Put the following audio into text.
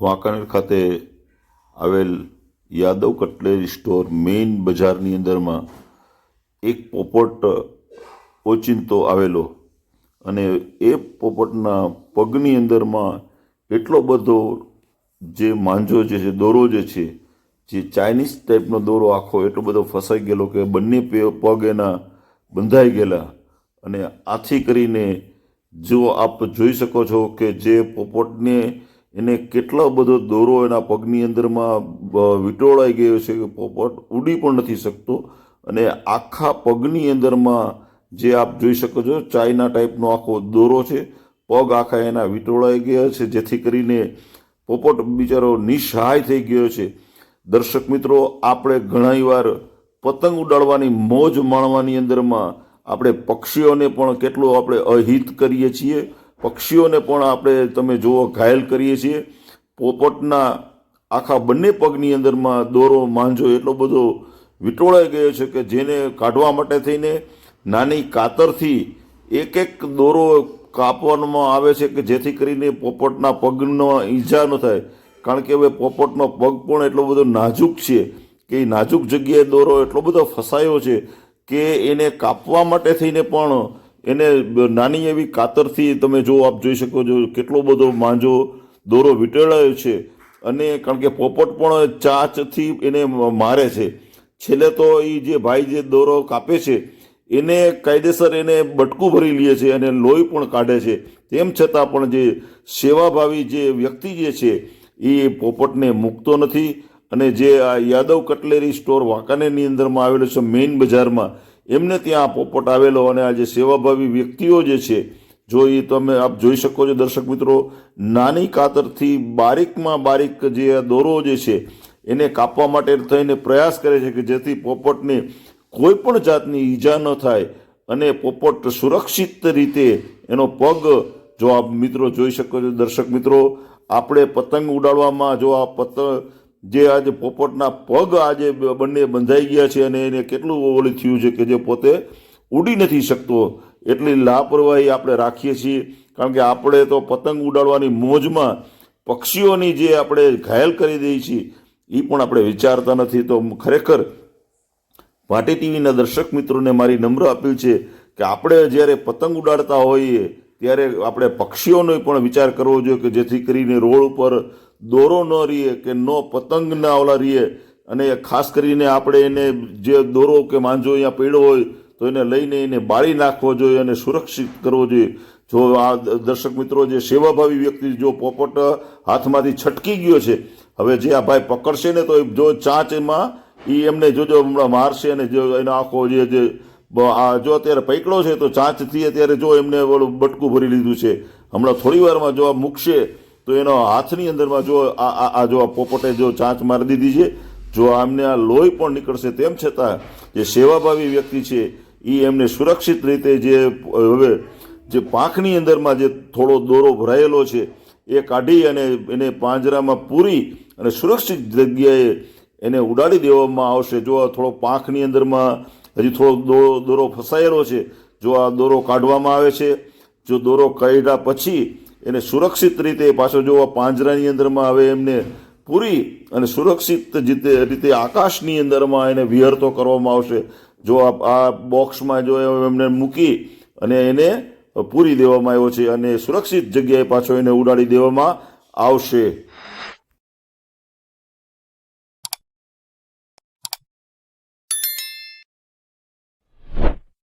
વાંકાનેર ખાતે આવેલ Yadav cutlery store main બજારની અંદરમાં એક પોપટ ઓચિંતો આવેલો અને એ પોપટના પગની અંદરમાં એટલો બધો જે માંજો જે છે, દોરો જે છે, જે ચાઇનીઝ ટાઈપનો દોરો આખો એટલો બધો ફસાઈ ગયેલો કે બંને પગ એના બંધાઈ ગયેલા. અને આથી કરીને જો આપ જોઈ શકો છો કે જે પોપટને એને કેટલો બધો દોરો એના પગની અંદરમાં વિટોળાઈ ગયો છે પોપટ, ઉડી પણ નથી શકતો. અને આખા પગની અંદરમાં જે આપ જોઈ શકો છો, ચાઇના ટાઈપનો આખો દોરો છે. પગ આખા એના વિટોળાઈ ગયા છે, જેથી કરીને પોપટ બિચારો નિસહાય થઈ ગયો છે. દર્શક મિત્રો, આપણે ઘણી વાર પતંગ ઉડાડવાની મોજ માણવાની અંદરમાં આપણે પક્ષીઓને પણ કેટલું આપણે અહિત કરીએ છીએ. પક્ષીઓને પણ આપણે તમે જુઓ, ઘાયલ કરીએ છીએ. પોપટના આખા બંને પગની અંદરમાં દોરો, માંજો, એટલો બધો વિટોળાઈ ગયો છે કે જેને કાઢવા માટે થઈને નાની કાતરથી એક એક દોરો કાપવામાં આવે છે કે જેથી કરીને પોપટના પગનો ઈજા ન થાય. કારણ કે હવે પોપટનો પગ પણ એટલો બધો નાજુક છે કે એ નાજુક જગ્યાએ દોરો એટલો બધો ફસાયો છે કે એને કાપવા માટે થઈને પણ એને નાની એવી કાતરથી તમે જો આપ જોઈ શકો છો કેટલો બધો માંજો દોરો વીંટળાયો છે અને કારણ કે પોપટ પણ ચાચથી એને મારે છે. છેલ્લે તો એ જે ભાઈ જે દોરો કાપે છે, એને કાયદેસર એને બટકું ભરી લે છે અને લોહી પણ કાઢે છે. તેમ છતાં પણ જે સેવાભાવી જે વ્યક્તિ જે છે એ પોપટને મૂકતો નથી અને જે આ યાદવ કટલેરી સ્ટોર વાંકાનેરની અંદરમાં આવેલો છે, મેઇન બજારમાં એમને ત્યાં પોપટ આવેલો અને આ જે સેવાભાવી વ્યક્તિઓ જે છે, જો એ તમે આપ જોઈ શકો છો દર્શક મિત્રો, નાની કાતરથી બારીકમાં બારીક જે દોરો જે છે, એને કાપવા માટે થઈને પ્રયાસ કરે છે કે જેથી પોપટને કોઈ પણ જાતની ઈજા ન થાય અને પોપટ સુરક્ષિત રીતે એનો પગ જો આપ મિત્રો જોઈ શકો છો દર્શક મિત્રો, આપણે પતંગ ઉડાડવામાં જો આ પતંગ જે આજે પોપટના પગ આજે બંને બંધાઈ ગયા છે અને એને કેટલું ઓલી થયું છે કે જે પોતે ઉડી નથી શકતો, એટલી લાપરવાહી આપણે રાખીએ છીએ. કારણ કે આપણે તો પતંગ ઉડાડવાની મોજમાં પક્ષીઓની જે આપણે ઘાયલ કરી દઈએ છીએ એ પણ આપણે વિચારતા નથી. તો ખરેખર ભાટી ટીવીના દર્શક મિત્રોને મારી નમ્ર અપીલ છે કે આપણે જ્યારે પતંગ ઉડાડતા હોઈએ, ત્યારે આપણે પક્ષીઓનો પણ વિચાર કરવો જોઈએ કે જેથી કરીને રોડ ઉપર દોરો ન રહીએ કે નો પતંગ ના ઓલા રહીએ અને ખાસ કરીને આપણે એને જે દોરો કે માંજો અહીંયા પીડો હોય તો એને લઈને એને બાળી નાખવો જોઈએ અને સુરક્ષિત કરવો જોઈએ. જો આ દર્શક મિત્રો, જે સેવાભાવી વ્યક્તિ જો પોપટ હાથમાંથી છટકી ગયો છે, હવે જે આ ભાઈ પકડશે ને તો જો ચાંચમાં એ એમને જોજો હમણાં મારશે અને જો એનો આખો જે જે આ જો અત્યારે પકડો છે તો ચાંચથી અત્યારે જો એમને બટકું ભરી લીધું છે. હમણાં થોડી વારમાં જો આ મૂકશે તો એનો હાથની અંદરમાં જો આ આ જો આ પોપટે જો ચાંચ મારી દીધી છે, જો આમને આ લોહી પણ નીકળશે, તેમ છતાં જે સેવાભાવી વ્યક્તિ છે એ એમને સુરક્ષિત રીતે જે, હવે જે પાંખની અંદરમાં જે થોડો દોરો ભરાયેલો છે, એ કાઢી અને એને પાંજરામાં પૂરી અને સુરક્ષિત જગ્યાએ એને ઉડાડી દેવામાં આવશે. જો આ થોડો પાંખની અંદરમાં હજી થોડો દોરો દોરો ફસાયેલો છે, જો આ દોરો કાઢવામાં આવે છે, જો દોરો કાઢ્યા પછી એને સુરક્ષિત રીતે પાછો જો પાંજરાની અંદરમાં હવે એમને પૂરી અને સુરક્ષિત રીતે રીતે આકાશની અંદરમાં એને વિહરતો કરવામાં આવશે. જો આ બોક્સમાં જો એમને મૂકી અને એને પૂરી દેવામાં આવ્યો છે અને સુરક્ષિત જગ્યાએ પાછો એને ઉડાડી દેવામાં આવશે.